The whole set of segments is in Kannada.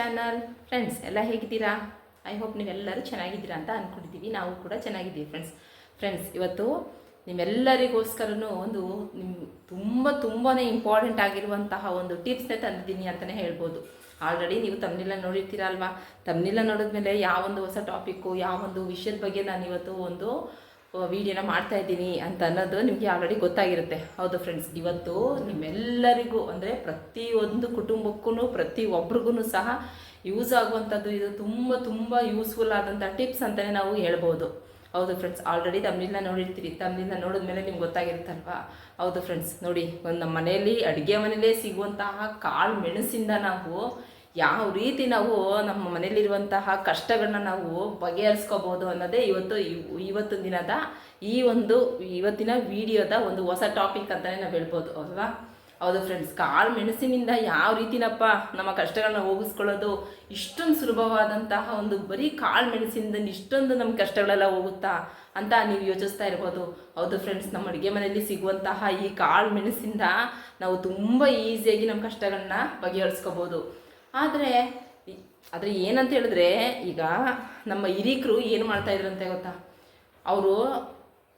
ಚಾನಲ್ ಫ್ರೆಂಡ್ಸ್ ಎಲ್ಲ ಹೇಗಿದ್ದೀರಾ? ಐ ಹೋಪ್ ನೀವೆಲ್ಲರೂ ಚೆನ್ನಾಗಿದ್ದೀರಾ ಅಂತ ಅಂದ್ಕೊಂಡಿದ್ದೀವಿ ನಾವು ಕೂಡ ಚೆನ್ನಾಗಿದ್ದೀವಿ ಫ್ರೆಂಡ್ಸ್ ಫ್ರೆಂಡ್ಸ್ ಇವತ್ತು ನಿಮ್ಮೆಲ್ಲರಿಗೋಸ್ಕರನು ಒಂದು ನಿಮ್ಮ ತುಂಬ ತುಂಬಾ ಇಂಪಾರ್ಟೆಂಟ್ ಆಗಿರುವಂತಹ ಒಂದು ಟಿಪ್ಸ್ನೇ ತಂದಿದ್ದೀನಿ ಅಂತಲೇ ಹೇಳ್ಬೋದು. ಆಲ್ರೆಡಿ ನೀವು ತಮ್ಮನೆಲ್ಲ ನೋಡಿರ್ತೀರ ಅಲ್ವಾ ತಮ್ಮನೆಲ್ಲ ನೋಡಿದ್ಮೇಲೆ ಯಾವೊಂದು ಹೊಸ ಟಾಪಿಕ್ಕು ಯಾವೊಂದು ವಿಷಯದ ಬಗ್ಗೆ ನಾನು ಇವತ್ತು ಒಂದು ವಿಡಿಯೋನ ಮಾಡ್ತಾ ಇದ್ದೀನಿ ಅಂತ ಅನ್ನೋದು ನಿಮಗೆ ಆಲ್ರೆಡಿ ಗೊತ್ತಾಗಿರುತ್ತೆ. ಹೌದು ಫ್ರೆಂಡ್ಸ್ ಇವತ್ತು ನಿಮ್ಮೆಲ್ಲರಿಗೂ ಅಂದರೆ ಪ್ರತಿಯೊಂದು ಕುಟುಂಬಕ್ಕೂ ಪ್ರತಿ ಒಬ್ರಿಗೂ ಸಹ ಯೂಸ್ ಆಗುವಂಥದ್ದು ಇದು ತುಂಬ ತುಂಬ ಯೂಸ್ಫುಲ್ ಆದಂಥ ಟಿಪ್ಸ್ ಅಂತಲೇ ನಾವು ಹೇಳ್ಬೋದು. ಹೌದು ಫ್ರೆಂಡ್ಸ್ ಆಲ್ರೆಡಿ ತಮ್ಮಿಂದ ನೋಡಿರ್ತೀರಿ ತಮ್ಮನಿಂದ ನೋಡಿದ ಮೇಲೆ ನಿಮ್ಗೆ ಗೊತ್ತಾಗಿರುತ್ತಲ್ವಾ? ಹೌದು ಫ್ರೆಂಡ್ಸ್ ನೋಡಿ, ಒಂದು ನಮ್ಮ ಮನೆಯಲ್ಲಿ ಅಡುಗೆ ಮನೆಯಲ್ಲೇ ಸಿಗುವಂತಹ ಕಾಳು ಮೆಣಸಿಂದ ನಾವು ಯಾವ ರೀತಿ ನಾವು ನಮ್ಮ ಮನೇಲಿರುವಂತಹ ಕಷ್ಟಗಳನ್ನ ನಾವು ಬಗೆಹರಿಸ್ಕೋಬೋದು ಅನ್ನೋದೇ ಇವತ್ತು ಇವತ್ತು ದಿನದ ಈ ಒಂದು ಇವತ್ತಿನ ವಿಡಿಯೋದ ಒಂದು ಹೊಸ ಟಾಪಿಕ್ ಅಂತಲೇ ನಾವು ಹೇಳ್ಬೋದು, ಅಲ್ವಾ? ಹೌದು ಫ್ರೆಂಡ್ಸ್ ಕಾಳು ಮೆಣಸಿನಿಂದ ಯಾವ ರೀತಿನಪ್ಪ ನಮ್ಮ ಕಷ್ಟಗಳನ್ನ ಹೋಗಿಸ್ಕೊಳ್ಳೋದು, ಇಷ್ಟೊಂದು ಸುಲಭವಾದಂತಹ ಒಂದು ಬರೀ ಕಾಳು ಮೆಣಸಿನಿಂದ ಇಷ್ಟೊಂದು ನಮ್ಮ ಕಷ್ಟಗಳೆಲ್ಲ ಹೋಗುತ್ತಾ ಅಂತ ನೀವು ಯೋಚಿಸ್ತಾ ಇರ್ಬೋದು. ಹೌದು ಫ್ರೆಂಡ್ಸ್ ನಮ್ಮ ಅಡುಗೆ ಮನೆಯಲ್ಲಿ ಸಿಗುವಂತಹ ಈ ಕಾಳು ಮೆಣಸಿಂದ ನಾವು ತುಂಬ ಈಸಿಯಾಗಿ ನಮ್ಮ ಕಷ್ಟಗಳನ್ನ ಬಗೆಹರಿಸ್ಕೋಬೋದು ಆದರೆ ಆದರೆ ಏನಂತ ಹೇಳಿದ್ರೆ, ಈಗ ನಮ್ಮ ಹಿರೀಕರು ಏನು ಮಾಡ್ತಾ ಇದ್ರಂತೆ ಗೊತ್ತಾ? ಅವರು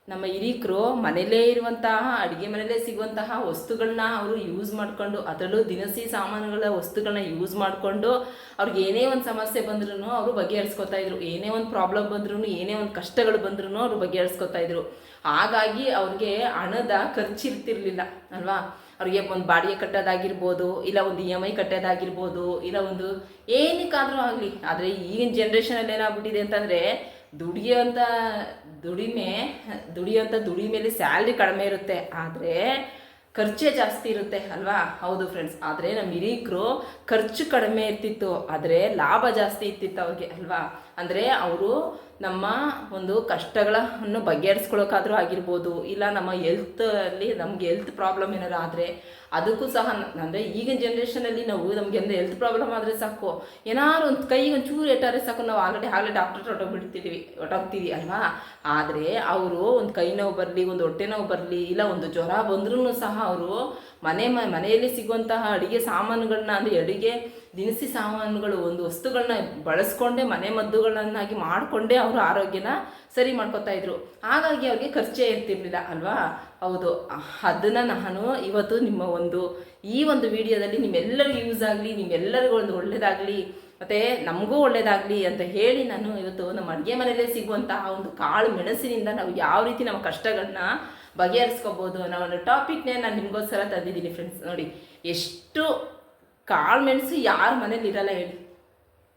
ನಮ್ಮ ಹಿರೀಕರು ಮನೆಯಲ್ಲೇ ಇರುವಂತಹ, ಅಡುಗೆ ಮನೆಯಲ್ಲೇ ಸಿಗುವಂತಹ ವಸ್ತುಗಳನ್ನ ಅವರು ಯೂಸ್ ಮಾಡಿಕೊಂಡು, ಅದರಲ್ಲೂ ದಿನಸಿ ಸಾಮಾನುಗಳ ವಸ್ತುಗಳನ್ನ ಯೂಸ್ ಮಾಡಿಕೊಂಡು ಅವ್ರಿಗೆ ಏನೇ ಒಂದು ಸಮಸ್ಯೆ ಬಂದ್ರೂ ಅವರು ಬಗೆಹರಿಸ್ಕೊತಾ ಇದ್ರು. ಏನೇ ಒಂದು ಪ್ರಾಬ್ಲಮ್ ಬಂದ್ರೂ ಏನೇ ಒಂದು ಕಷ್ಟಗಳು ಬಂದ್ರೂ ಅವರು ಬಗೆಹರಿಸ್ಕೊತಾ ಇದ್ರು. ಹಾಗಾಗಿ ಅವ್ರಿಗೆ ಹಣದ ಖರ್ಚಿರ್ತಿರ್ಲಿಲ್ಲ ಅಲ್ವಾ? ಅವ್ರಿಗೆ ಒಂದು ಬಾಡಿಗೆ ಕಟ್ಟೋದಾಗಿರ್ಬೋದು, ಇಲ್ಲ ಒಂದು ಇ ಎಂ ಐ ಕಟ್ಟೋದಾಗಿರ್ಬೋದು, ಇಲ್ಲ ಒಂದು ಏನಕ್ಕಾದರೂ ಆಗಲಿ. ಆದರೆ ಈಗಿನ ಜನ್ರೇಷನಲ್ಲಿ ಏನಾಗ್ಬಿಟ್ಟಿದೆ ಅಂತಂದರೆ ದುಡಿಯೋಂಥ ದುಡಿಮೆ ದುಡಿಯೋಂಥ ದುಡಿಮೆಲಿ ಸ್ಯಾಲ್ರಿ ಕಡಿಮೆ ಇರುತ್ತೆ. ಆದರೆ ಖರ್ಚೇ ಜಾಸ್ತಿ ಇರುತ್ತೆ, ಅಲ್ವಾ? ಹೌದು ಫ್ರೆಂಡ್ಸ್ ಆದರೆ ನಮ್ಮ ಹಿರೀಕರು ಖರ್ಚು ಕಡಿಮೆ ಇರ್ತಿತ್ತು, ಆದರೆ ಲಾಭ ಜಾಸ್ತಿ ಇರ್ತಿತ್ತು ಅವ್ರಿಗೆ, ಅಲ್ವಾ? ಅಂದರೆ ಅವರು ನಮ್ಮ ಒಂದು ಕಷ್ಟಗಳನ್ನು ಬಗೆಹರಿಸ್ಕೊಳ್ಳೋಕ್ಕಾದರೂ ಆಗಿರ್ಬೋದು, ಇಲ್ಲ ನಮ್ಮ ಹೆಲ್ತಲ್ಲಿ ನಮ್ಗೆ ಹೆಲ್ತ್ ಪ್ರಾಬ್ಲಮ್ ಏನಾರು ಆದರೆ ಅದಕ್ಕೂ ಸಹ ಅಂದರೆ ಈಗಿನ ಜನ್ರೇಷನಲ್ಲಿ ನಾವು ನಮಗೆ ಅಂದರೆ ಹೆಲ್ತ್ ಪ್ರಾಬ್ಲಮ್ ಆದರೆ ಸಾಕು. ಏನಾದ್ರು ಒಂದು ಕೈಗೆ ಒಂದು ಚೂರು ಏಟಾರೆ ಸಾಕು, ನಾವು ಆಲ್ರೆಡಿ ಆಗಲೇ ಡಾಕ್ಟರ್ ಹೊಟ್ಟೋಗ್ಬಿಡ್ತೀವಿ ಹೊಟ್ಟೋಗ್ತೀವಿ ಅಲ್ವಾ? ಆದರೆ ಅವರು ಒಂದು ಕೈ ನೋವು ಬರಲಿ, ಒಂದು ಹೊಟ್ಟೆ ನೋವು ಬರಲಿ, ಇಲ್ಲ ಒಂದು ಜ್ವರ ಬಂದ್ರೂ ಸಹ ಅವರು ಮನೆ ಮನೆಯಲ್ಲಿ ಸಿಗುವಂತಹ ಅಡುಗೆ ಸಾಮಾನುಗಳನ್ನ ಅಂದರೆ ಅಡುಗೆ ದಿನಸಿ ಸಾಮಾನುಗಳು, ಒಂದು ವಸ್ತುಗಳನ್ನ ಬಳಸ್ಕೊಂಡೇ ಮನೆ ಮದ್ದುಗಳನ್ನಾಗಿ ಮಾಡಿಕೊಂಡೇ ಅವರು ಆರೋಗ್ಯನ ಸರಿ ಮಾಡ್ಕೊತಾ ಇದ್ರು. ಹಾಗಾಗಿ ಅವ್ರಿಗೆ ಖರ್ಚೇ ಇರ್ತಿರ್ಲಿಲ್ಲ ಅಲ್ವಾ? ಹೌದು. ಅದನ್ನು ನಾನು ಇವತ್ತು ನಿಮ್ಮ ಒಂದು, ಈ ಒಂದು ವಿಡಿಯೋದಲ್ಲಿ ನಿಮ್ಮೆಲ್ಲರಿಗೂ ಯೂಸ್ ಆಗಲಿ, ನಿಮ್ಮೆಲ್ಲರಿಗೂ ಒಂದು ಒಳ್ಳೇದಾಗಲಿ, ಮತ್ತು ನಮಗೂ ಒಳ್ಳೆಯದಾಗಲಿ ಅಂತ ಹೇಳಿ ನಾನು ಇವತ್ತು ನಮ್ಮ ಅಡುಗೆ ಮನೆಯಲ್ಲೇ ಸಿಗುವಂತಹ ಒಂದು ಕಾಳು ಮೆಣಸಿನಿಂದ ನಾವು ಯಾವ ರೀತಿ ನಮ್ಮ ಕಷ್ಟಗಳನ್ನ ಬಗೆಹರಿಸ್ಕೋಬೋದು ಅನ್ನೋ ಒಂದು ಟಾಪಿಕ್ನೇ ನಾನು ನಿಮಗೋಸ್ಕರ ತಂದಿದ್ದೀನಿ ಫ್ರೆಂಡ್ಸ್ ನೋಡಿ, ಎಷ್ಟು ಕಾಳು ಮೆಣಸು ಯಾರ ಮನೇಲಿ ಇರಲ್ಲ ಹೇಳಿ.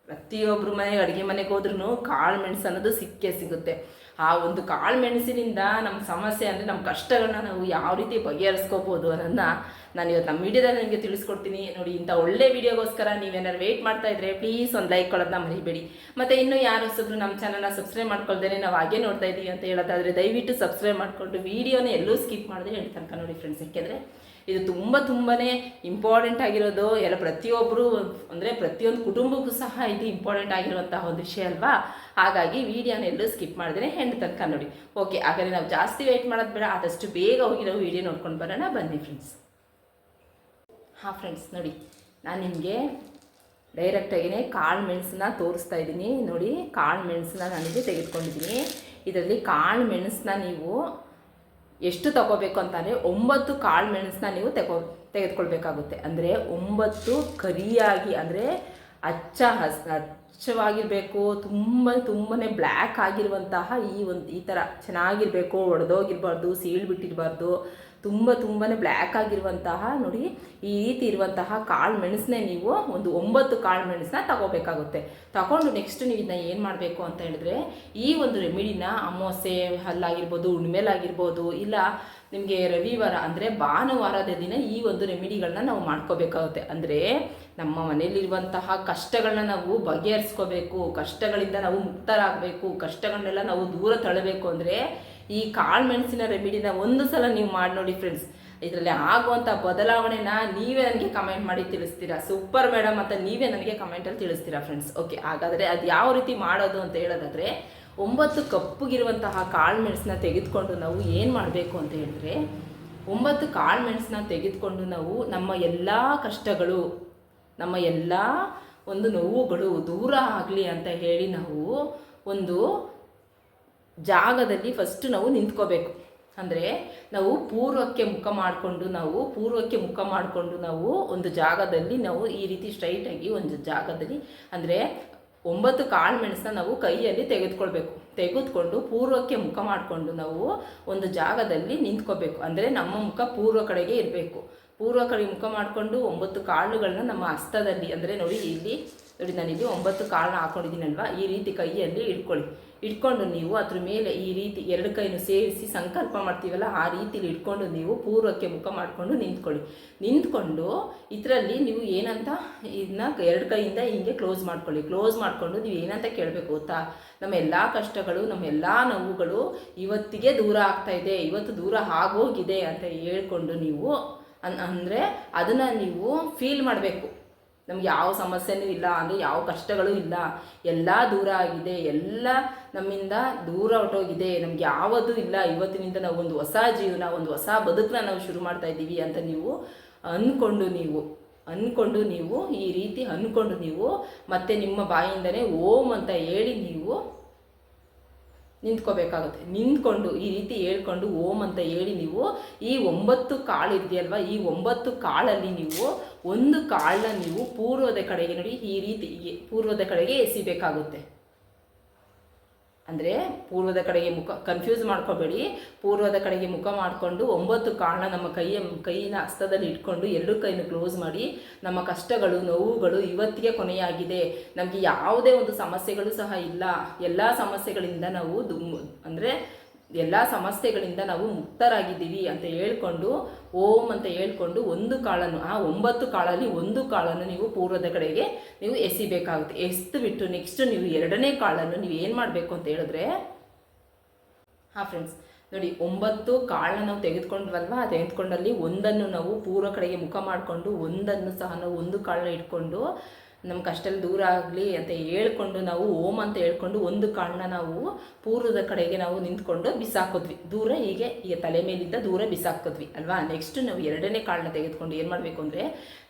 ಪ್ರತಿಯೊಬ್ಬರು ಮನೆ ಅಡುಗೆ ಮನೆಗೆ ಹೋದ್ರೂ ಕಾಳು ಮೆಣಸು ಅನ್ನೋದು ಸಿಕ್ಕೇ ಸಿಗುತ್ತೆ. ಆ ಒಂದು ಕಾಳು ಮೆಣಸಿನಿಂದ ನಮ್ಮ ಸಮಸ್ಯೆ ಅಂದರೆ ನಮ್ಮ ಕಷ್ಟಗಳನ್ನ ನಾವು ಯಾವ ರೀತಿ ಬಗೆಹರಿಸ್ಕೋಬೋದು ಅನ್ನೋದನ್ನ ನಾನು ಇವತ್ತು ನಮ್ಮ ವಿಡಿಯೋದಲ್ಲಿ ನಿಮಗೆ ತಿಳಿಸ್ಕೊಡ್ತೀನಿ. ನೋಡಿ, ಇಂಥ ಒಳ್ಳೆ ವಿಡಿಯೋಗೋಸ್ಕರ ನೀವೇನಾದ್ರು ವೆಯ್ಟ್ ಮಾಡ್ತಾ ಇದ್ರೆ ಪ್ಲೀಸ್ ಒಂದು ಲೈಕ್ ಕೊಡೋದನ್ನ ಮರಿಬೇಡಿ. ಮತ್ತು ಇನ್ನೂ ಯಾರು ಹೊಸಬ್ರು ನಮ್ಮ ಚಾನಲ್ನ ಸಬ್ಸ್ಕ್ರೈಬ್ ಮಾಡ್ಕೊಳ್ದೇನೆ ನಾವು ಹಾಗೆ ನೋಡ್ತಾ ಇದ್ದೀವಿ ಅಂತ ಹೇಳೋದಾದರೆ ದಯವಿಟ್ಟು ಸಬ್ಸ್ಕ್ರೈಬ್ ಮಾಡಿಕೊಂಡು ವಿಡಿಯೋನ ಎಲ್ಲೂ ಸ್ಕಿಪ್ ಮಾಡದೆ ಹೇಳಿ ತನಕ ನೋಡಿ ಫ್ರೆಂಡ್ಸ್ ಯಾಕೆಂದರೆ ಇದು ತುಂಬ ತುಂಬಾ ಇಂಪಾರ್ಟೆಂಟ್ ಆಗಿರೋದು. ಎಲ್ಲ ಪ್ರತಿಯೊಬ್ಬರು ಅಂದರೆ ಪ್ರತಿಯೊಂದು ಕುಟುಂಬಕ್ಕೂ ಸಹ ಇದು ಇಂಪಾರ್ಟೆಂಟ್ ಆಗಿರುವಂತಹ ಒಂದು ವಿಷಯ ಅಲ್ವಾ? ಹಾಗಾಗಿ ವಿಡಿಯೋನ ಎಲ್ಲೂ ಸ್ಕಿಪ್ ಮಾಡಿದ್ರೆ ಹೆಣ್ಣು ತನಕ ನೋಡಿ. ಓಕೆ ಹಾಗಾದರೆ ನಾವು ಜಾಸ್ತಿ ವೆಯ್ಟ್ ಮಾಡೋದು ಬೇಡ. ಆದಷ್ಟು ಬೇಗ ಹೋಗಿ ನಾವು ವಿಡಿಯೋ ನೋಡ್ಕೊಂಡು ಬರೋಣ. ಬನ್ನಿ ಫ್ರೆಂಡ್ಸ್ ಹಾಂ ಫ್ರೆಂಡ್ಸ್ ನೋಡಿ. ನಾನು ನಿಮಗೆ ಡೈರೆಕ್ಟಾಗಿಯೇ ಕಾಳು ಮೆಣಸನ್ನ ತೋರಿಸ್ತಾ ಇದ್ದೀನಿ. ನೋಡಿ, ಕಾಳು ಮೆಣಸನ್ನ ನಾನಿಗೆ ತೆಗೆದುಕೊಂಡಿದ್ದೀನಿ. ಇದರಲ್ಲಿ ಕಾಳು ಮೆಣಸನ್ನ ನೀವು ಎಷ್ಟು ತಗೋಬೇಕು ಅಂತಂದರೆ ಒಂಬತ್ತು ಕಾಳು ಮೆಣಸನ್ನ ನೀವು ತಗೋ, ತೆಗೆದುಕೊಳ್ಬೇಕಾಗುತ್ತೆ. ಅಂದರೆ ಒಂಬತ್ತು ಕರಿಯಾಗಿ, ಅಂದರೆ ಅಚ್ಚ ಹಸ್, ಅಚ್ಚವಾಗಿರಬೇಕು, ತುಂಬ ತುಂಬಾ ಬ್ಲ್ಯಾಕ್ ಆಗಿರುವಂತಹ ಈ ಒಂದು, ಈ ಥರ ಚೆನ್ನಾಗಿರಬೇಕು, ಒಡೆದೋಗಿರಬಾರ್ದು, ಸೀಳ್ಬಿಟ್ಟಿರಬಾರ್ದು. ತುಂಬ ತುಂಬಾ ಬ್ಲ್ಯಾಕ್ ಆಗಿರುವಂತಹ ನೋಡಿ, ಈ ರೀತಿ ಇರುವಂತಹ ಕಾಳು ಮೆಣಸನ್ನೇ ನೀವು ಒಂದು ಒಂಬತ್ತು ಕಾಳು ಮೆಣಸನ್ನ ತಗೋಬೇಕಾಗುತ್ತೆ. ತಗೊಂಡು ನೆಕ್ಸ್ಟ್ ನೀವು ಇದನ್ನ ಏನು ಮಾಡಬೇಕು ಅಂತ ಹೇಳಿದ್ರೆ, ಈ ಒಂದು ರೆಮಿಡಿನ ಅಮಾವಾಸ್ಯೆ ಹಲ್ಲಾಗಿರ್ಬೋದು ಹುಣ್ಮೇಲಾಗಿರ್ಬೋದು ಇಲ್ಲ ನಿಮಗೆ ರವಿವಾರ ಅಂದರೆ ಭಾನುವಾರದ ದಿನ ಈ ಒಂದು ರೆಮಿಡಿಗಳನ್ನ ನಾವು ಮಾಡ್ಕೋಬೇಕಾಗುತ್ತೆ. ಅಂದರೆ ನಮ್ಮ ಮನೆಯಲ್ಲಿರುವಂತಹ ಕಷ್ಟಗಳನ್ನ ನಾವು ಬಗೆಹರಿಸ್ಕೋಬೇಕು, ಕಷ್ಟಗಳಿಂದ ನಾವು ಮುಕ್ತರಾಗಬೇಕು, ಕಷ್ಟಗಳನ್ನೆಲ್ಲ ನಾವು ದೂರ ತಳ್ಳಬೇಕು ಅಂದರೆ ಈ ಕಾಳು ಮೆಣಸಿನ ರೆಮಿಡಿನ ಒಂದು ಸಲ ನೀವು ಮಾಡಿ ನೋಡಿ ಫ್ರೆಂಡ್ಸ್ ಇದರಲ್ಲಿ ಆಗುವಂಥ ಬದಲಾವಣೆನ ನೀವೇ ನನಗೆ ಕಮೆಂಟ್ ಮಾಡಿ ತಿಳಿಸ್ತೀರಾ? ಸೂಪರ್ ಮೇಡಮ್ ಅಂತ ನೀವೇ ನನಗೆ ಕಮೆಂಟಲ್ಲಿ ತಿಳಿಸ್ತೀರಾ ಫ್ರೆಂಡ್ಸ್ ಓಕೆ ಹಾಗಾದರೆ ಅದು ಯಾವ ರೀತಿ ಮಾಡೋದು ಅಂತ ಹೇಳೋದಾದರೆ, ಒಂಬತ್ತು ಕಪ್ಪುಗಿರುವಂತಹ ಕಾಳು ಮೆಣಸನ್ನ ತೆಗೆದುಕೊಂಡು ನಾವು ಏನು ಮಾಡಬೇಕು ಅಂತ ಹೇಳಿದ್ರೆ, ಒಂಬತ್ತು ಕಾಳು ಮೆಣಸನ್ನ ತೆಗೆದುಕೊಂಡು ನಾವು ನಮ್ಮ ಎಲ್ಲ ಕಷ್ಟಗಳು, ನಮ್ಮ ಎಲ್ಲ ಒಂದು ನೋವುಗಳು ದೂರ ಆಗಲಿ ಅಂತ ಹೇಳಿ ನಾವು ಒಂದು ಜಾಗದಲ್ಲಿ ಫಸ್ಟ್ ನಾವು ನಿಂತ್ಕೋಬೇಕು. ಅಂದರೆ ನಾವು ಪೂರ್ವಕ್ಕೆ ಮುಖ ಮಾಡಿಕೊಂಡು ನಾವು, ಪೂರ್ವಕ್ಕೆ ಮುಖ ಮಾಡಿಕೊಂಡು ನಾವು ಒಂದು ಜಾಗದಲ್ಲಿ ನಾವು ಈ ರೀತಿ ಸ್ಟ್ರೈಟಾಗಿ ಒಂದು ಜಾಗದಲ್ಲಿ ಅಂದರೆ ಒಂಬತ್ತು ಕಾಳು ಮೆಣಸನ್ನ ನಾವು ಕೈಯಲ್ಲಿ ತೆಗೆದುಕೊಳ್ಬೇಕು. ತೆಗೆದುಕೊಂಡು ಪೂರ್ವಕ್ಕೆ ಮುಖ ಮಾಡಿಕೊಂಡು ನಾವು ಒಂದು ಜಾಗದಲ್ಲಿ ನಿಂತ್ಕೋಬೇಕು. ಅಂದರೆ ನಮ್ಮ ಮುಖ ಪೂರ್ವ ಕಡೆಗೆ ಇರಬೇಕು. ಪೂರ್ವ ಕಡೆ ಮುಖ ಮಾಡಿಕೊಂಡು ಒಂಬತ್ತು ಕಾಳುಗಳನ್ನ ನಮ್ಮ ಹಸ್ತದಲ್ಲಿ, ಅಂದರೆ ನೋಡಿ ಇಲ್ಲಿ, ನೋಡಿ ನಾನಿಲ್ಲಿ ಒಂಬತ್ತು ಕಾಳನ್ನ ಹಾಕೊಂಡಿದ್ದೀನಲ್ವಾ? ಈ ರೀತಿ ಕೈಯಲ್ಲಿ ಇಟ್ಕೊಳ್ಳಿ ಇಟ್ಕೊಂಡು ನೀವು ಅದ್ರ ಮೇಲೆ ಈ ರೀತಿ ಎರಡು ಕೈನು ಸೇರಿಸಿ ಸಂಕಲ್ಪ ಮಾಡ್ತೀವಲ್ಲ, ಆ ರೀತಿಲಿ ಇಟ್ಕೊಂಡು ನೀವು ಪೂರ್ವಕ್ಕೆ ಮುಖ ಮಾಡಿಕೊಂಡು ನಿಂತ್ಕೊಳ್ಳಿ. ನಿಂತ್ಕೊಂಡು ಇದರಲ್ಲಿ ನೀವು ಏನಂತ ಇದನ್ನ ಎರಡು ಕೈಯಿಂದ ಹಿಂಗೆ ಕ್ಲೋಸ್ ಮಾಡ್ಕೊಳ್ಳಿ. ಕ್ಲೋಸ್ ಮಾಡಿಕೊಂಡು ನೀವು ಏನಂತ ಕೇಳಬೇಕು ಗೊತ್ತಾ? ನಮ್ಮ ಎಲ್ಲ ಕಷ್ಟಗಳು, ನಮ್ಮ ಎಲ್ಲ ನೋವುಗಳು ಇವತ್ತಿಗೆ ದೂರ ಆಗ್ತಾ ಇದೆ, ಇವತ್ತು ದೂರ ಆಗೋಗಿದೆ ಅಂತ ಹೇಳ್ಕೊಂಡು ನೀವು ಅನ್, ಅಂದರೆ ಅದನ್ನು ನೀವು ಫೀಲ್ ಮಾಡಬೇಕು. ನಮ್ಗೆ ಯಾವ ಸಮಸ್ಯೆನೂ ಇಲ್ಲ, ಅಂದರೆ ಯಾವ ಕಷ್ಟಗಳು ಇಲ್ಲ. ಎಲ್ಲ ದೂರ ಆಗಿದೆ, ಎಲ್ಲ ನಮ್ಮಿಂದ ದೂರ ಹೊರಟೋಗಿದೆ. ನಮ್ಗೆ ಯಾವುದು ಇಲ್ಲ. ಇವತ್ತಿನಿಂದ ನಾವು ಒಂದು ಹೊಸ ಜೀವನ, ಒಂದು ಹೊಸ ಬದುಕನ್ನ ನಾವು ಶುರು ಮಾಡ್ತಾ ಇದ್ದೀವಿ ಅಂತ ನೀವು ಅಂದ್ಕೊಂಡು ನೀವು ಅಂದ್ಕೊಂಡು ನೀವು ಈ ರೀತಿ ಅಂದ್ಕೊಂಡು ನೀವು ಮತ್ತೆ ನಿಮ್ಮ ಬಾಯಿಂದನೇ ಓಂ ಅಂತ ಹೇಳಿ ನೀವು ನಿಂತ್ಕೋಬೇಕಾಗುತ್ತೆ. ನಿಂತ್ಕೊಂಡು ಈ ರೀತಿ ಹೇಳ್ಕೊಂಡು ಓಂ ಅಂತ ಹೇಳಿ ನೀವು ಈ ಒಂಬತ್ತು ಕಾಳು ಇದೆಯಲ್ವಾ ಈ ಒಂಬತ್ತು ಕಾಳಲ್ಲಿ ನೀವು ಒಂದು ಕಾಳನ್ನ ನೀವು ಪೂರ್ವದ ಕಡೆಗೆ ನೋಡಿ ಈ ರೀತಿ ಪೂರ್ವದ ಕಡೆಗೆ ಎಸಿಬೇಕಾಗುತ್ತೆ. ಅಂದರೆ ಪೂರ್ವದ ಕಡೆಗೆ ಮುಖ ಕನ್ಫ್ಯೂಸ್ ಮಾಡ್ಕೋಬೇಡಿ. ಪೂರ್ವದ ಕಡೆಗೆ ಮುಖ ಮಾಡಿಕೊಂಡು ಒಂಬತ್ತು ಕಾರಣ ನಮ್ಮ ಕೈಯ ಕೈಯಿನ ಹಸ್ತದಲ್ಲಿ ಇಟ್ಕೊಂಡು ಎರಡು ಕೈನ ಕ್ಲೋಸ್ ಮಾಡಿ. ನಮ್ಮ ಕಷ್ಟಗಳು, ನೋವುಗಳು ಇವತ್ತಿಗೆ ಕೊನೆಯಾಗಿದೆ. ನಮಗೆ ಯಾವುದೇ ಒಂದು ಸಮಸ್ಯೆಗಳು ಸಹ ಇಲ್ಲ. ಎಲ್ಲ ಸಮಸ್ಯೆಗಳಿಂದ ನಾವು ದುಮ್, ಅಂದರೆ ಎಲ್ಲ ಸಮಸ್ಯೆಗಳಿಂದ ನಾವು ಮುಕ್ತರಾಗಿದ್ದೀವಿ ಅಂತ ಹೇಳ್ಕೊಂಡು, ಓಂ ಅಂತ ಹೇಳ್ಕೊಂಡು ಒಂದು ಕಾಳನ್ನು, ಆ ಒಂಬತ್ತು ಕಾಳಲ್ಲಿ ಒಂದು ಕಾಳನ್ನು ನೀವು ಪೂರ್ವದ ಕಡೆಗೆ ನೀವು ಎಸಿಬೇಕಾಗುತ್ತೆ. ಎಸ್ತು ಬಿಟ್ಟು ನೆಕ್ಸ್ಟ್ ನೀವು ಎರಡನೇ ಕಾಳನ್ನು ನೀವು ಏನು ಮಾಡಬೇಕು ಅಂತ ಹೇಳಿದ್ರೆ, ಹಾಂ ಫ್ರೆಂಡ್ಸ್ ನೋಡಿ ಒಂಬತ್ತು ಕಾಳನ್ನ ನಾವು ತೆಗೆದುಕೊಂಡ್ವಲ್ವಾ? ತೆಗೆದುಕೊಂಡಲ್ಲಿ ಒಂದನ್ನು ನಾವು ಪೂರ್ವ ಕಡೆಗೆ ಮುಖ ಮಾಡಿಕೊಂಡು, ಒಂದನ್ನು ಸಹ ನಾವು ಒಂದು ಕಾಳನ್ನ ಇಟ್ಕೊಂಡು ನಮ್ಮ ಕಷ್ಟಲ್ಲಿ ದೂರ ಆಗಲಿ ಅಂತ ಹೇಳ್ಕೊಂಡು ನಾವು ಓಮ್ ಅಂತ ಹೇಳ್ಕೊಂಡು ಒಂದು ಕಾಳನ್ನ ನಾವು ಪೂರ್ವದ ಕಡೆಗೆ ನಾವು ನಿಂತ್ಕೊಂಡು ಬಿಸಾಕಿದ್ವಿ. ದೂರ ಹೀಗೆ ಈಗ ತಲೆ ಮೇಲಿಂದ ದೂರ ಬಿಸಾಕಿದ್ವಿ ಅಲ್ವಾ? ನೆಕ್ಸ್ಟ್ ನಾವು ಎರಡನೇ ಕಾಳನ್ನ ತೆಗೆದುಕೊಂಡು ಏನು ಮಾಡಬೇಕು ಅಂದರೆ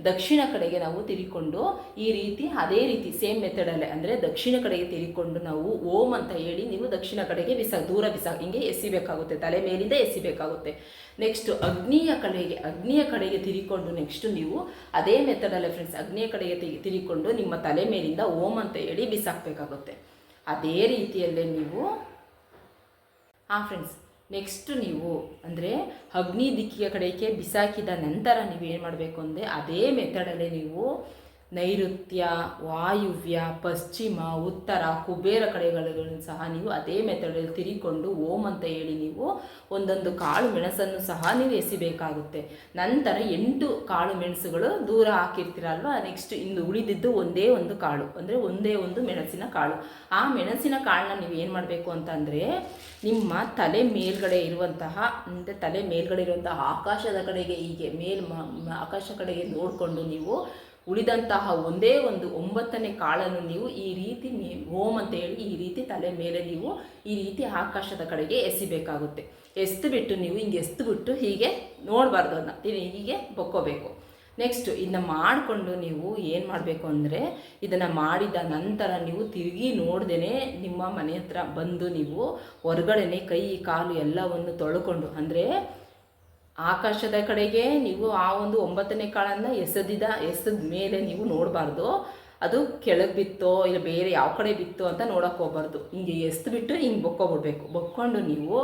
ದಕ್ಷಿಣ ಕಡೆಗೆ ನಾವು ತಿರಿಕೊಂಡು ಈ ರೀತಿ ಅದೇ ರೀತಿ ಸೇಮ್ ಮೆಥಡಲ್ಲೇ ಅಂದರೆ ದಕ್ಷಿಣ ಕಡೆಗೆ ತಿರಿಕೊಂಡು ನಾವು ಓಮ್ ಅಂತ ಹೇಳಿ ನೀವು ದಕ್ಷಿಣ ಕಡೆಗೆ ಬಿಸಾ ದೂರ ಬಿಸಾ ಹಿಂಗೆ ಎಸಿಬೇಕಾಗುತ್ತೆ, ತಲೆ ಮೇಲಿಂದ ಎಸಿಬೇಕಾಗುತ್ತೆ. ನೆಕ್ಸ್ಟ್ ಅಗ್ನಿಯ ಕಡೆಗೆ ಅಗ್ನಿಯ ಕಡೆಗೆ ತಿರಿಕೊಂಡು ನೆಕ್ಸ್ಟ್ ನೀವು ಅದೇ ಮೆಥಡಲ್ಲೇ ಫ್ರೆಂಡ್ಸ್ ಅಗ್ನಿಯ ಕಡೆಗೆ ತಿರಿಕೊಂಡು ನಿಮ್ಮ ತಲೆ ಮೇಲಿಂದ ಓಮ್ ಅಂತ ಹೇಳಿ ಬಿಸಾಕಬೇಕಾಗುತ್ತೆ. ಅದೇ ರೀತಿಯಲ್ಲೇ ನೀವು, ಹಾಂ ಫ್ರೆಂಡ್ಸ್ ನೆಕ್ಸ್ಟ್ ನೀವು ಅಂದರೆ ಅಗ್ನಿ ದಿಕ್ಕಿಯ ಕಡೆಗೆ ಬಿಸಾಕಿದ ನಂತರ ನೀವು ಏನು ಮಾಡಬೇಕು ಅಂದರೆ ಅದೇ ಮೆಥಡಲ್ಲೇ ನೀವು ನೈಋತ್ಯ, ವಾಯುವ್ಯ, ಪಶ್ಚಿಮ, ಉತ್ತರ, ಕುಬೇರ ಕಡೆಗಳನ್ನು ಸಹ ನೀವು ಅದೇ ಮೆಥಡಲ್ಲಿ ತಿರಿಕೊಂಡು ಓಮ್ ಅಂತ ಹೇಳಿ ನೀವು ಒಂದೊಂದು ಕಾಳು ಮೆಣಸನ್ನು ಸಹ ನೀವು ಎಸಿಬೇಕಾಗುತ್ತೆ. ನಂತರ ಎಂಟು ಕಾಳು ಮೆಣಸುಗಳು ದೂರ ಹಾಕಿರ್ತೀರಲ್ವ? ನೆಕ್ಸ್ಟ್ ಇಂದು ಉಳಿದಿದ್ದು ಒಂದೇ ಒಂದು ಕಾಳು, ಅಂದರೆ ಒಂದೇ ಒಂದು ಮೆಣಸಿನ ಕಾಳು. ಆ ಮೆಣಸಿನ ಕಾಳನ್ನ ನೀವು ಏನು ಮಾಡಬೇಕು ಅಂತಂದರೆ ನಿಮ್ಮ ತಲೆ ಮೇಲ್ಗಡೆ ಇರುವಂತಹ, ಅಂದರೆ ತಲೆ ಮೇಲ್ಗಡೆ ಇರುವಂತಹ ಆಕಾಶದ ಕಡೆಗೆ ಹೀಗೆ ಮೇಲ್ ಆಕಾಶ ಕಡೆಗೆ ನೋಡಿಕೊಂಡು ನೀವು ಉಳಿದಂತಹ ಒಂದೇ ಒಂದು ಒಂಬತ್ತನೇ ಕಾಳನ್ನು ನೀವು ಈ ರೀತಿ ಓಮ್ ಅಂತ ಹೇಳಿ ಈ ರೀತಿ ತಲೆ ಮೇಲೆ ನೀವು ಈ ರೀತಿ ಆಕಾಶದ ಕಡೆಗೆ ಎಸಿಬೇಕಾಗುತ್ತೆ. ಎಸ್ತು ಬಿಟ್ಟು ನೀವು ಹಿಂಗೆ ಎಸ್ತು ಬಿಟ್ಟು ಹೀಗೆ ನೋಡಬಾರ್ದು ಅದನ್ನ. ಹೀಗೆ ಬೊಕ್ಕೋಬೇಕು. ನೆಕ್ಸ್ಟ್ ಇದನ್ನ ಮಾಡಿಕೊಂಡು ನೀವು ಏನು ಮಾಡಬೇಕು ಅಂದರೆ ಇದನ್ನು ಮಾಡಿದ ನಂತರ ನೀವು ತಿರುಗಿ ನೋಡ್ದೇ ನಿಮ್ಮ ಮನೆ ಹತ್ರ ಬಂದು ನೀವು ಹೊರಗಡೆನೆ ಕೈ, ಕಾಲು ಎಲ್ಲವನ್ನು ತೊಳ್ಕೊಂಡು ಅಂದರೆ ಆಕಾಶದ ಕಡೆಗೆ ನೀವು ಆ ಒಂದು ಒಂಬತ್ತನೇ ಕಾಳನ್ನು ಎಸೆದಿದ, ಎಸೆದ ಮೇಲೆ ನೀವು ನೋಡಬಾರ್ದು. ಅದು ಕೆಳಗೆ ಬಿತ್ತೋ ಇಲ್ಲ ಬೇರೆ ಯಾವ ಕಡೆ ಬಿತ್ತೋ ಅಂತ ನೋಡೋಕೆ ಹೋಗ್ಬಾರ್ದು. ಹಿಂಗೆ ಎಸ್ದು ಬಿಟ್ಟು ಹಿಂಗೆ ಬೊಕ್ಕೊಬಿಡ್ಬೇಕು. ಬೊಕ್ಕೊಂಡು ನೀವು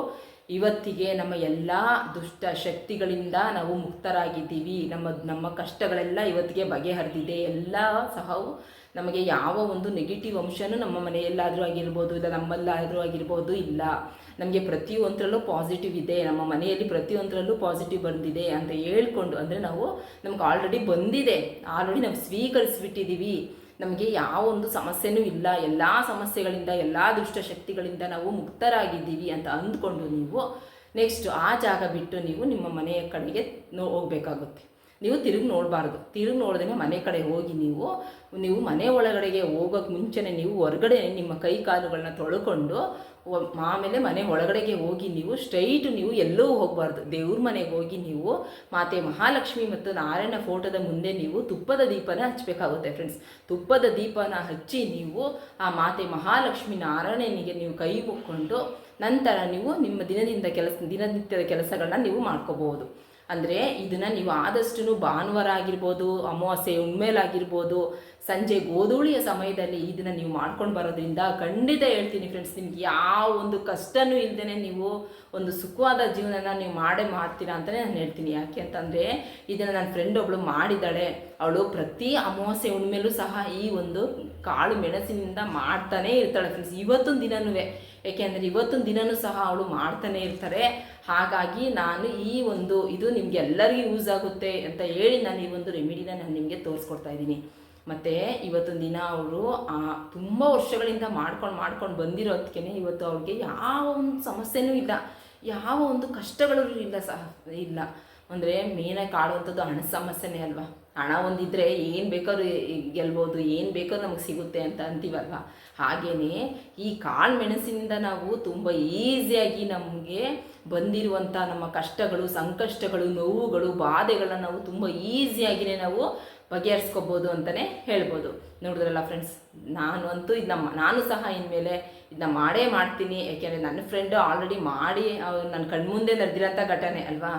ಇವತ್ತಿಗೆ ನಮ್ಮ ಎಲ್ಲ ದುಷ್ಟ ಶಕ್ತಿಗಳಿಂದ ನಾವು ಮುಕ್ತರಾಗಿದ್ದೀವಿ. ನಮ್ಮ ನಮ್ಮ ಕಷ್ಟಗಳೆಲ್ಲ ಇವತ್ತಿಗೆ ಬಗೆಹರಿದಿದೆ. ಎಲ್ಲ ಸಹ ನಮಗೆ ಯಾವ ಒಂದು ನೆಗೆಟಿವ್ ಅಂಶನೂ ನಮ್ಮ ಮನೆಯಲ್ಲಾದರೂ ಆಗಿರ್ಬೋದು, ಇಲ್ಲ ನಮ್ಮಲ್ಲಾದರೂ ಆಗಿರ್ಬೋದು, ಇಲ್ಲ. ನಮಗೆ ಪ್ರತಿಯೊಂದರಲ್ಲೂ ಪಾಸಿಟಿವ್ ಇದೆ, ನಮ್ಮ ಮನೆಯಲ್ಲಿ ಪ್ರತಿಯೊಂದರಲ್ಲೂ ಪಾಸಿಟಿವ್ ಬಂದಿದೆ ಅಂತ ಹೇಳ್ಕೊಂಡು ಅಂದರೆ ನಾವು ನಮ್ಗೆ ಆಲ್ರೆಡಿ ಬಂದಿದೆ. ಆಲ್ರೆಡಿ ನಾವು ಸ್ವೀಕರಿಸಿಬಿಟ್ಟಿದ್ದೀವಿ ನಮಗೆ ಯಾವ ಒಂದು ಸಮಸ್ಯೆನೂ ಇಲ್ಲ. ಎಲ್ಲ ಸಮಸ್ಯೆಗಳಿಂದ, ಎಲ್ಲ ದುಷ್ಟಶಕ್ತಿಗಳಿಂದ ನಾವು ಮುಕ್ತರಾಗಿದ್ದೀವಿ ಅಂತ ಅಂದ್ಕೊಂಡು ನೀವು ನೆಕ್ಸ್ಟ್ ಆ ಜಾಗ ಬಿಟ್ಟು ನೀವು ನಿಮ್ಮ ಮನೆಯ ಕಡೆಗೆ ನೋ, ಹೋಗಬೇಕಾಗುತ್ತೆ. ನೀವು ತಿರುಗಿ ನೋಡಬಾರ್ದು. ತಿರುಗಿ ನೋಡ್ದೇ ಮನೆ ಕಡೆ ಹೋಗಿ ನೀವು ನೀವು ಮನೆ ಒಳಗಡೆಗೆ ಹೋಗೋಕೆ ಮುಂಚೆನೇ ನೀವು ಹೊರಗಡೆ ನಿಮ್ಮ ಕೈ ಕಾಲುಗಳನ್ನ ತೊಳ್ಕೊಂಡು ಆಮೇಲೆ ಮನೆ ಒಳಗಡೆಗೆ ಹೋಗಿ ನೀವು ಸ್ಟ್ರೈಟ್ ನೀವು ಎಲ್ಲೂ ಹೋಗಬಾರ್ದು. ದೇವ್ರ ಮನೆಗೆ ಹೋಗಿ ನೀವು ಮಾತೆ ಮಹಾಲಕ್ಷ್ಮಿ ಮತ್ತು ನಾರಾಯಣ ಫೋಟೋದ ಮುಂದೆ ನೀವು ತುಪ್ಪದ ದೀಪನ ಹಚ್ಚಬೇಕಾಗುತ್ತೆ ಫ್ರೆಂಡ್ಸ್ ತುಪ್ಪದ ದೀಪನ ಹಚ್ಚಿ ನೀವು ಆ ಮಾತೆ ಮಹಾಲಕ್ಷ್ಮಿ ನಾರಾಯಣನಿಗೆ ನೀವು ಕೈ ಮುಕ್ಕೊಂಡು ನಂತರ ನೀವು ನಿಮ್ಮ ದಿನದಿಂದ ಕೆಲಸ, ದಿನನಿತ್ಯದ ಕೆಲಸಗಳನ್ನ ನೀವು ಮಾಡ್ಕೋಬಹುದು. ಅಂದರೆ ಇದನ್ನು ನೀವು ಆದಷ್ಟು ಭಾನುವಾರ ಆಗಿರ್ಬೋದು, ಅಮಾವಾಸ್ಯೆ ಉಣ್ಮೇಲಾಗಿರ್ಬೋದು ಸಂಜೆ ಗೋಧೂಳಿಯ ಸಮಯದಲ್ಲಿ ಇದನ್ನು ನೀವು ಮಾಡ್ಕೊಂಡು ಬರೋದ್ರಿಂದ ಖಂಡಿತ ಹೇಳ್ತೀನಿ ಫ್ರೆಂಡ್ಸ್ ನಿಮ್ಗೆ ಯಾವ ಒಂದು ಕಷ್ಟನೂ ಇಲ್ಲದೇ ನೀವು ಒಂದು ಸುಖವಾದ ಜೀವನನ ನೀವು ಮಾಡೇ ಮಾಡ್ತೀರಾ ಅಂತಲೇ ನಾನು ಹೇಳ್ತೀನಿ. ಯಾಕೆ ಅಂತಂದರೆ ಇದನ್ನು ನನ್ನ ಫ್ರೆಂಡ್ ಒಬ್ಳು ಮಾಡಿದ್ದಾಳೆ. ಅವಳು ಪ್ರತಿ ಅಮಾವಾಸ್ಯೆ ಉಣ್ಮೇಲೂ ಸಹ ಈ ಒಂದು ಕಾಳು ಮೆಣಸಿನಿಂದ ಮಾಡ್ತಾನೇ ಇರ್ತಾಳೆ ಫ್ರೆಂಡ್ಸ್ ಇವತ್ತೊಂದು ದಿನನೂ ಏಕೆಂದರೆ ಇವತ್ತೊಂದು ದಿನನೂ ಸಹ ಅವಳು ಮಾಡ್ತಾನೆ ಇರ್ತಾರೆ. ಹಾಗಾಗಿ ನಾನು ಈ ಒಂದು ಇದು ನಿಮ್ಗೆ ಎಲ್ಲರಿಗೂ ಯೂಸ್ ಆಗುತ್ತೆ ಅಂತ ಹೇಳಿ ನಾನು ಈ ಒಂದು ರೆಮಿಡಿನ ನಾನು ನಿಮಗೆ ತೋರಿಸ್ಕೊಡ್ತಾ ಇದ್ದೀನಿ. ಮತ್ತು ಇವತ್ತು ದಿನ ಅವರು ತುಂಬ ವರ್ಷಗಳಿಂದ ಮಾಡ್ಕೊಂಡು ಮಾಡ್ಕೊಂಡು ಬಂದಿರೋದಕ್ಕೆ ಇವತ್ತು ಅವ್ರಿಗೆ ಯಾವ ಒಂದು ಸಮಸ್ಯೆನೂ ಇಲ್ಲ. ಯಾವ ಒಂದು ಕಷ್ಟಗಳು ಇಲ್ಲ ಸಹ, ಇಲ್ಲ. ಅಂದರೆ ಮೇನಾಗಿ ಕಾಡುವಂಥದ್ದು ಹಣ ಸಮಸ್ಯೆನೇ ಅಲ್ವಾ? ಹಣ ಒಂದಿದ್ರೆ ಏನು ಬೇಕಾದ್ರೂ ಗೆಲ್ಬೋದು, ಏನು ಬೇಕಾದ್ರೂ ನಮಗೆ ಸಿಗುತ್ತೆ ಅಂತ ಅಂತೀವಲ್ವ? ಹಾಗೆಯೇ ಈ ಕಾಳು ಮೆಣಸಿನಿಂದ ನಾವು ತುಂಬ ಈಸಿಯಾಗಿ ನಮಗೆ ಬಂದಿರುವಂಥ ನಮ್ಮ ಕಷ್ಟಗಳು, ಸಂಕಷ್ಟಗಳು, ನೋವುಗಳು, ಬಾಧೆಗಳನ್ನ ನಾವು ತುಂಬ ಈಸಿಯಾಗಿಯೇ ನಾವು ಬಗೆಹರಿಸ್ಕೋಬೋದು ಅಂತಲೇ ಹೇಳ್ಬೋದು. ನೋಡಿದ್ರಲ್ಲ ಫ್ರೆಂಡ್ಸ್ ನಾನು ಅಂತೂ ಇದನ್ನ ನಾನು ಸಹ ಇನ್ಮೇಲೆ ಇದನ್ನ ಮಾಡೇ ಮಾಡ್ತೀನಿ. ಯಾಕೆಂದರೆ ನನ್ನ ಫ್ರೆಂಡು ಆಲ್ರೆಡಿ ಮಾಡಿ, ಅವ್ರು ನನ್ನ ಕಣ್ಮುಂದೆ ನಡೆದಿರೋಂಥ ಘಟನೆ, ಅಲ್ವಾ?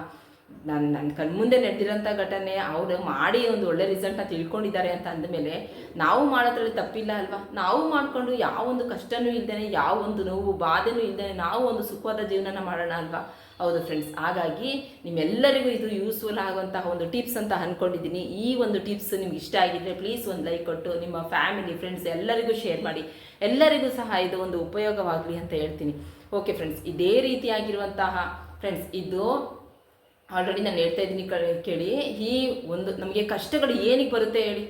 ನಾನು ನನ್ನ ಕಣ್ಮುಂದೆ ನಡೆದಿರೋಂಥ ಘಟನೆ, ಅವರು ಮಾಡಿ ಒಂದು ಒಳ್ಳೆ ರಿಸಲ್ಟ್ನ ತಿಳ್ಕೊಂಡಿದ್ದಾರೆ ಅಂತ ಅಂದಮೇಲೆ ನಾವು ಮಾಡೋದ್ರಲ್ಲಿ ತಪ್ಪಿಲ್ಲ, ಅಲ್ವಾ? ನಾವು ಮಾಡಿಕೊಂಡು ಯಾವ ಒಂದು ಕಷ್ಟನೂ ಇಲ್ದೇನೆ ಯಾವ ಒಂದು ನೋವು, ಬಾಧೆನೂ ಇಲ್ದೇನೆ ನಾವು ಒಂದು ಸುಖವಾದ ಜೀವನನ ಮಾಡೋಣ, ಅಲ್ವಾ? ಹೌದು ಫ್ರೆಂಡ್ಸ್ ಹಾಗಾಗಿ ನಿಮ್ಮೆಲ್ಲರಿಗೂ ಇದು ಯೂಸ್ಫುಲ್ ಆಗುವಂತಹ ಒಂದು ಟಿಪ್ಸ್ ಅಂತ ಅಂದ್ಕೊಂಡಿದ್ದೀನಿ ಈ ಒಂದು ಟಿಪ್ಸ್ ನಿಮ್ಗೆ ಇಷ್ಟ ಆಗಿದ್ರೆ ಪ್ಲೀಸ್ ಒಂದು ಲೈಕ್ ಕೊಟ್ಟು ನಿಮ್ಮ ಫ್ಯಾಮಿಲಿ ಫ್ರೆಂಡ್ಸ್ ಎಲ್ಲರಿಗೂ ಶೇರ್ ಮಾಡಿ. ಎಲ್ಲರಿಗೂ ಸಹ ಇದು ಒಂದು ಉಪಯೋಗವಾಗಲಿ ಅಂತ ಹೇಳ್ತೀನಿ. ಓಕೆ ಫ್ರೆಂಡ್ಸ್ ಇದೇ ರೀತಿಯಾಗಿರುವಂತಹ ಫ್ರೆಂಡ್ಸ್ ಇದು ಆಲ್ರೆಡಿ ನಾನು ಹೇಳ್ತಾ ಇದ್ದೀನಿ ಕೇಳಿ. ಈ ಒಂದು ನಮಗೆ ಕಷ್ಟಗಳು ಏನಕ್ಕೆ ಬರುತ್ತೆ ಹೇಳಿ?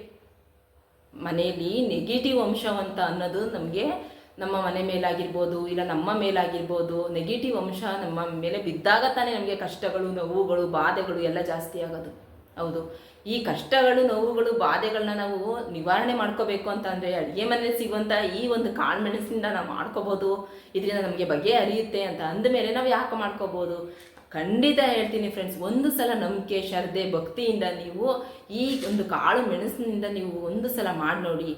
ಮನೆಯಲ್ಲಿ ನೆಗೆಟಿವ್ ಅಂಶ ಅಂತ ಅನ್ನೋದು ನಮಗೆ ನಮ್ಮ ಮನೆ ಮೇಲಾಗಿರ್ಬೋದು ಇಲ್ಲ ನಮ್ಮ ಮೇಲಾಗಿರ್ಬೋದು ನೆಗೆಟಿವ್ ಅಂಶ ನಮ್ಮ ಮೇಲೆ ಬಿದ್ದಾಗ ತಾನೇ ನಮಗೆ ಕಷ್ಟಗಳು, ನೋವುಗಳು, ಬಾಧೆಗಳು ಎಲ್ಲ ಜಾಸ್ತಿ ಆಗೋದು. ಹೌದು. ಈ ಕಷ್ಟಗಳು, ನೋವುಗಳು ಬಾಧೆಗಳನ್ನ ನಾವು ನಿವಾರಣೆ ಮಾಡ್ಕೋಬೇಕು ಅಂತ ಅಂದರೆ ಅಡುಗೆ ಮನೇಲಿ ಸಿಗುವಂಥ ಈ ಒಂದು ಕಾಳುಮೆಣಸಿನಿಂದ ನಾವು ಮಾಡ್ಕೋಬೋದು, ಇದರಿಂದ ನಮಗೆ ಬಗೆ ಅರಿಯುತ್ತೆ ಅಂತ ಅಂದಮೇಲೆ ನಾವು ಯಾಕೆ ಮಾಡ್ಕೋಬೋದು? ಖಂಡಿತ ಹೇಳ್ತೀನಿ ಫ್ರೆಂಡ್ಸ್ ಒಂದು ಸಲ ನಂಬಿಕೆ, ಶ್ರದ್ಧೆ, ಭಕ್ತಿಯಿಂದ ನೀವು ಈ ಒಂದು ಕಾಳು ಮೆಣಸಿನಿಂದ ನೀವು ಒಂದು ಸಲ ಮಾಡಿ ನೋಡಿ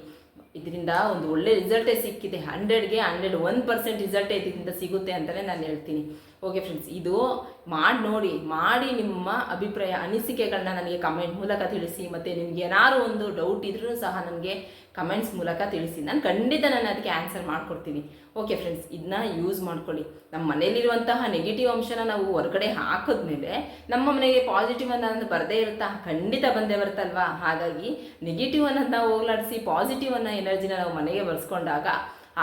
ಇದರಿಂದ ಒಂದು ಒಳ್ಳೆ ರಿಸಲ್ಟೇ ಸಿಕ್ಕಿದೆ. ಹಂಡ್ರೆಡ್ಗೆ ಹಂಡ್ರೆಡ್ ಒನ್ ಪರ್ಸೆಂಟ್ ರಿಸಲ್ಟೇ ಇದರಿಂದ ಸಿಗುತ್ತೆ ಅಂತಲೇ ನಾನು ಹೇಳ್ತೀನಿ. ಓಕೆ ಫ್ರೆಂಡ್ಸ್ ಇದು ಮಾಡಿ ನೋಡಿ, ಮಾಡಿ ನಿಮ್ಮ ಅಭಿಪ್ರಾಯ ಅನಿಸಿಕೆಗಳನ್ನ ನನಗೆ ಕಮೆಂಟ್ ಮೂಲಕ ತಿಳಿಸಿ, ಮತ್ತು ನಿಮ್ಗೆ ಏನಾದ್ರು ಒಂದು ಡೌಟ್ ಇದ್ರೂ ಸಹ ನನಗೆ ಕಮೆಂಟ್ಸ್ ಮೂಲಕ ತಿಳಿಸಿ. ನಾನು ಖಂಡಿತ ನಾನು ಅದಕ್ಕೆ ಆನ್ಸರ್ ಮಾಡಿಕೊಡ್ತೀನಿ. ಓಕೆ ಫ್ರೆಂಡ್ಸ್ ಇದನ್ನ ಯೂಸ್ ಮಾಡ್ಕೊಳ್ಳಿ. ನಮ್ಮ ಮನೇಲಿರುವಂತಹ ನೆಗೆಟಿವ್ ಅಂಶನ ನಾವು ಹೊರಗಡೆ ಹಾಕಿದ್ಮೇಲೆ ನಮ್ಮ ಮನೆಗೆ ಪಾಸಿಟಿವ್ ಅನ್ನೋದು ಬರದೇ ಇರುತ್ತಾ? ಖಂಡಿತ ಬಂದೇ ಬರುತ್ತಲ್ವಾ? ಹಾಗಾಗಿ ನೆಗೆಟಿವ್ ಅನ್ನೋದನ್ನ ಹೋಗ್ಲಾಡಿಸಿ ಪಾಸಿಟಿವ್ ಅನ್ನೋ ಎನರ್ಜಿನ ನಾವು ಮನೆಗೆ ಬರ್ಸ್ಕೊಂಡಾಗ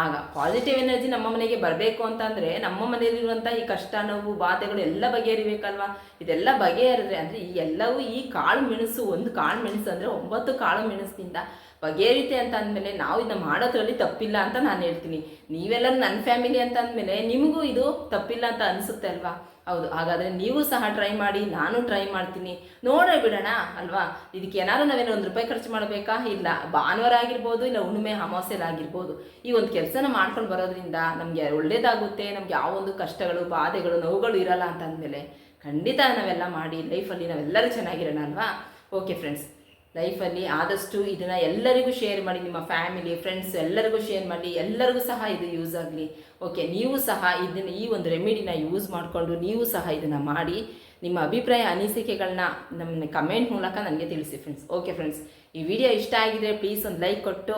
ಆಗ ಪಾಸಿಟಿವ್ ಎನರ್ಜಿ ನಮ್ಮ ಮನೆಗೆ ಬರಬೇಕು ಅಂತಂದರೆ ನಮ್ಮ ಮನೆಯಲ್ಲಿರುವಂಥ ಈ ಕಷ್ಟ, ನೋವು, ಬಾಧೆಗಳು ಎಲ್ಲ ಬಗೆಹರಿಬೇಕಲ್ವಾ? ಇದೆಲ್ಲ ಬಗೆಹರಿದ್ರೆ ಅಂದರೆ ಈ ಎಲ್ಲವೂ ಈ ಕಾಳು ಮೆಣಸು, ಒಂದು ಕಾಳು ಮೆಣಸು ಅಂದರೆ ಒಂಬತ್ತು ಕಾಳು ಮೆಣಸಿನಿಂದ ಬಗೆಹರಿತೆ ಅಂತ ಅಂದಮೇಲೆ ನಾವು ಇದನ್ನ ಮಾಡೋದ್ರಲ್ಲಿ ತಪ್ಪಿಲ್ಲ ಅಂತ ನಾನು ಹೇಳ್ತೀನಿ. ನೀವೆಲ್ಲರೂ ನನ್ನ ಫ್ಯಾಮಿಲಿ ಅಂತ ಅಂದಮೇಲೆ ನಿಮಗೂ ಇದು ತಪ್ಪಿಲ್ಲ ಅಂತ ಅನಿಸುತ್ತೆ ಅಲ್ವಾ? ಹೌದು, ಹಾಗಾದರೆ ನೀವು ಸಹ ಟ್ರೈ ಮಾಡಿ, ನಾನು ಟ್ರೈ ಮಾಡ್ತೀನಿ. ನೋಡೇ ಬಿಡೋಣ, ಅಲ್ವಾ? ಇದಕ್ಕೆ ಏನಾದ್ರು ನಾವೇನೋ ಒಂದು ರೂಪಾಯಿ ಖರ್ಚು ಮಾಡಬೇಕಾ? ಇಲ್ಲ, ಭಾನುವಾರ ಆಗಿರ್ಬೋದು, ಇಲ್ಲ ಹುಣ್ಣಿಮೆ ಅಮಾವಾಸ್ಯೆಲಾಗಿರ್ಬೋದು ಈ ಒಂದು ಕೆಲಸನ ಮಾಡ್ಕೊಂಡು ಬರೋದ್ರಿಂದ ನಮಗೆ ಒಳ್ಳೇದಾಗುತ್ತೆ, ನಮ್ಗೆ ಯಾವ ಒಂದು ಕಷ್ಟಗಳು, ಬಾಧೆಗಳು, ನೋವುಗಳು ಇರಲ್ಲ ಅಂತ ಅಂದಮೇಲೆ ಖಂಡಿತ ನಾವೆಲ್ಲ ಮಾಡಿ ಲೈಫಲ್ಲಿ ನಾವೆಲ್ಲರೂ ಚೆನ್ನಾಗಿರೋಣ, ಅಲ್ವಾ? ಓಕೆ ಫ್ರೆಂಡ್ಸ್ ಲೈಫಲ್ಲಿ ಆದಷ್ಟು ಇದನ್ನು ಎಲ್ಲರಿಗೂ ಶೇರ್ ಮಾಡಿ, ನಿಮ್ಮ ಫ್ಯಾಮಿಲಿ ಫ್ರೆಂಡ್ಸ್ ಎಲ್ಲರಿಗೂ ಶೇರ್ ಮಾಡಿ, ಎಲ್ಲರಿಗೂ ಸಹ ಇದು ಯೂಸ್ ಆಗಲಿ. ಓಕೆ ನೀವು ಸಹ ಇದನ್ನು ಈ ಒಂದು ರೆಮಿಡಿನ ಯೂಸ್ ಮಾಡಿಕೊಂಡು ನೀವು ಸಹ ಇದನ್ನು ಮಾಡಿ, ನಿಮ್ಮ ಅಭಿಪ್ರಾಯ ಅನಿಸಿಕೆಗಳನ್ನ ನಮ್ಮ ಕಮೆಂಟ್ ಮೂಲಕ ನನಗೆ ತಿಳಿಸಿ ಫ್ರೆಂಡ್ಸ್ ಓಕೆ ಫ್ರೆಂಡ್ಸ್ ಈ ವಿಡಿಯೋ ಇಷ್ಟ ಆಗಿದ್ರೆ ಪ್ಲೀಸ್ ಒಂದು ಲೈಕ್ ಕೊಟ್ಟು,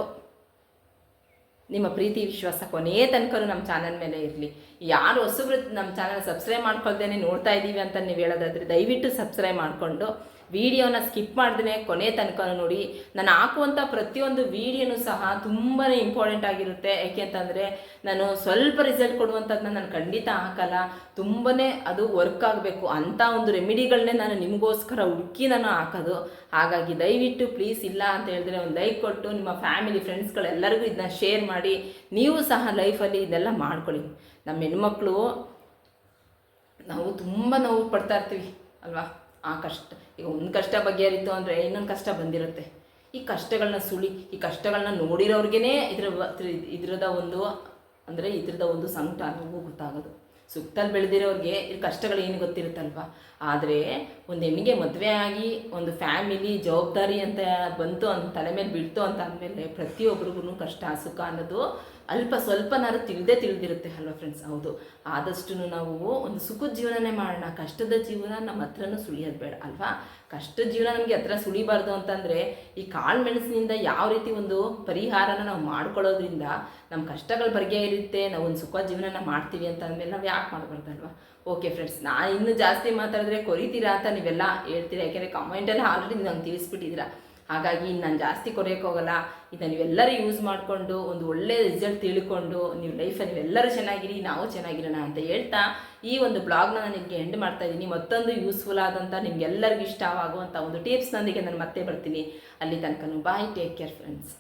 ನಿಮ್ಮ ಪ್ರೀತಿ, ವಿಶ್ವಾಸ ಕೊನೆಯ ತನಕನೂ ನಮ್ಮ ಚಾನಲ್ ಮೇಲೆ ಇರಲಿ. ಯಾರು ಹೊಸಬ್ರು ನಮ್ಮ ಚಾನಲ್ ಸಬ್ಸ್ಕ್ರೈಬ್ ಮಾಡ್ಕೊಳ್ದೇನೆ ನೋಡ್ತಾ ಇದ್ದೀವಿ ಅಂತ ನೀವು ಹೇಳೋದಾದರೆ ದಯವಿಟ್ಟು ಸಬ್ಸ್ಕ್ರೈಬ್ ಮಾಡಿಕೊಂಡು ವಿಡಿಯೋನ ಸ್ಕಿಪ್ ಮಾಡ್ದೇ ಕೊನೆ ತನಕ ನೋಡಿ. ನಾನು ಹಾಕುವಂಥ ಪ್ರತಿಯೊಂದು ವಿಡಿಯೋನು ಸಹ ತುಂಬಾ ಇಂಪಾರ್ಟೆಂಟ್ ಆಗಿರುತ್ತೆ. ಯಾಕೆ ಅಂತಂದರೆ ನಾನು ಸ್ವಲ್ಪ ರಿಸಲ್ಟ್ ಕೊಡುವಂಥದ್ದನ್ನ ನಾನು ಖಂಡಿತ ಹಾಕಲ್ಲ. ತುಂಬಾ ಅದು ವರ್ಕ್ ಆಗಬೇಕು ಅಂಥ ಒಂದು ರೆಮಿಡಿಗಳನ್ನೇ ನಾನು ನಿಮಗೋಸ್ಕರ ಹುಡುಕಿ ನಾನು ಹಾಕೋದು. ಹಾಗಾಗಿ ದಯವಿಟ್ಟು ಪ್ಲೀಸ್ ಇಲ್ಲ ಅಂತ ಹೇಳಿದ್ರೆ ಒಂದು ಲೈಕ್ ಕೊಟ್ಟು ನಿಮ್ಮ ಫ್ಯಾಮಿಲಿ ಫ್ರೆಂಡ್ಸ್ಗಳೆಲ್ಲರಿಗೂ ಇದನ್ನ ಶೇರ್ ಮಾಡಿ. ನೀವು ಸಹ ಲೈಫಲ್ಲಿ ಇದೆಲ್ಲ ಮಾಡ್ಕೊಳ್ಳಿ. ನಮ್ಮ ಹೆಣ್ಮಕ್ಳು ನಾವು ತುಂಬ ನೋವು ಪಡ್ತಾ ಇರ್ತೀವಿ ಅಲ್ವಾ? ಆ ಕಷ್ಟ. ಈಗ ಒಂದು ಕಷ್ಟ ಬಗೆಹರಿತು ಅಂದರೆ ಇನ್ನೊಂದು ಕಷ್ಟ ಬಂದಿರುತ್ತೆ. ಈ ಕಷ್ಟಗಳನ್ನ ಸುಳಿ, ಈ ಕಷ್ಟಗಳನ್ನ ನೋಡಿರೋರ್ಗೇ ಇದ್ರ ಇದ್ರದ ಒಂದು, ಅಂದರೆ ಇದ್ರದ ಒಂದು ಸಂಕಟ ನೋವು ಗೊತ್ತಾಗೋದು. ಸುತ್ತಲ್ಲಿ ಬೆಳೆದಿರೋರಿಗೆ ಈ ಕಷ್ಟಗಳು ಏನು ಗೊತ್ತಿರುತ್ತಲ್ವ? ಆದರೆ ಒಂದು ಹೆಣ್ಣಿಗೆ ಮದುವೆ ಆಗಿ ಒಂದು ಫ್ಯಾಮಿಲಿ ಜವಾಬ್ದಾರಿ ಅಂತ ಬಂತು ಅಂತ ತಲೆ ಮೇಲೆ ಬೀಳ್ತು ಅಂತ ಅಂದಮೇಲೆ ಪ್ರತಿಯೊಬ್ಬರಿಗೂ ಕಷ್ಟ, ಸುಖ ಅನ್ನೋದು ಅಲ್ಪ ಸ್ವಲ್ಪನಾದ್ರು ತಿಳಿದೇ ತಿಳಿದಿರುತ್ತೆ ಅಲ್ವಾ ಫ್ರೆಂಡ್ಸ್ ಹೌದು. ಆದಷ್ಟು ನಾವು ಒಂದು ಸುಖದ ಜೀವನನೇ ಮಾಡೋಣ. ಕಷ್ಟದ ಜೀವನ ನಮ್ಮ ಹತ್ರನೂ ಸುಳಿಯೋದು ಬೇಡ ಅಲ್ವಾ? ಕಷ್ಟದ ಜೀವನ ನಮಗೆ ಹತ್ರ ಸುಳಿಬಾರ್ದು ಅಂತಂದರೆ ಈ ಕಾಳು ಮೆಣಸಿನಿಂದ ಯಾವ ರೀತಿ ಒಂದು ಪರಿಹಾರನ ನಾವು ಮಾಡ್ಕೊಳ್ಳೋದ್ರಿಂದ ನಮ್ಮ ಕಷ್ಟಗಳು ಇರುತ್ತೆ, ನಾವು ಒಂದು ಸುಖ ಜೀವನನ ಮಾಡ್ತೀವಿ ಅಂತ ಅಂದಮೇಲೆ ನಾವು ಯಾಕೆ ಮಾಡಬಾರ್ದಲ್ವಾ ಓಕೆ ಫ್ರೆಂಡ್ಸ್ ನಾನು ಇನ್ನೂ ಜಾಸ್ತಿ ಮಾತಾಡಿದ್ರೆ ಕೊರಿತೀರಾ ಅಂತ ನೀವೆಲ್ಲ ಹೇಳ್ತೀರಾ? ಯಾಕೆಂದರೆ ಕಮೆಂಟಲ್ಲಿ ಆಲ್ರೆಡಿ ನಂಗೆ ತಿಳಿಸ್ಬಿಟ್ಟಿದ್ದೀರಾ. ಹಾಗಾಗಿ ನಾನು ಜಾಸ್ತಿ ಕೊರೆಯೋಕ್ಕೋಗಲ್ಲ ಇದನ್ನು ನೀವೆಲ್ಲರೂ ಯೂಸ್ ಮಾಡಿಕೊಂಡು, ಒಂದು ಒಳ್ಳೆಯ ರಿಸಲ್ಟ್ ತಿಳ್ಕೊಂಡು, ನೀವು ಲೈಫಲ್ಲಿ ನೀವೆಲ್ಲರೂ ಚೆನ್ನಾಗಿರಿ, ನಾವು ಚೆನ್ನಾಗಿರೋಣ ಅಂತ ಹೇಳ್ತಾ ಈ ಒಂದು ಬ್ಲಾಗ್ನ ನಾನು ನಿಮಗೆ ಎಂಡ್ ಮಾಡ್ತಾ ಇದ್ದೀನಿ. ಮತ್ತೊಂದು ಯೂಸ್ಫುಲ್ ಆದಂಥ ನಿಮ್ಗೆಲ್ಲರಿಗೂ ಇಷ್ಟವಾಗುವಂಥ ಒಂದು ಟಿಪ್ಸ್ನೊಂದಿಗೆ ನಾನು ಮತ್ತೆ ಬರ್ತೀನಿ. ಅಲ್ಲಿ ತನಕ ಬಾಯ್ ಟೇಕ್ ಕೇರ್ ಫ್ರೆಂಡ್ಸ್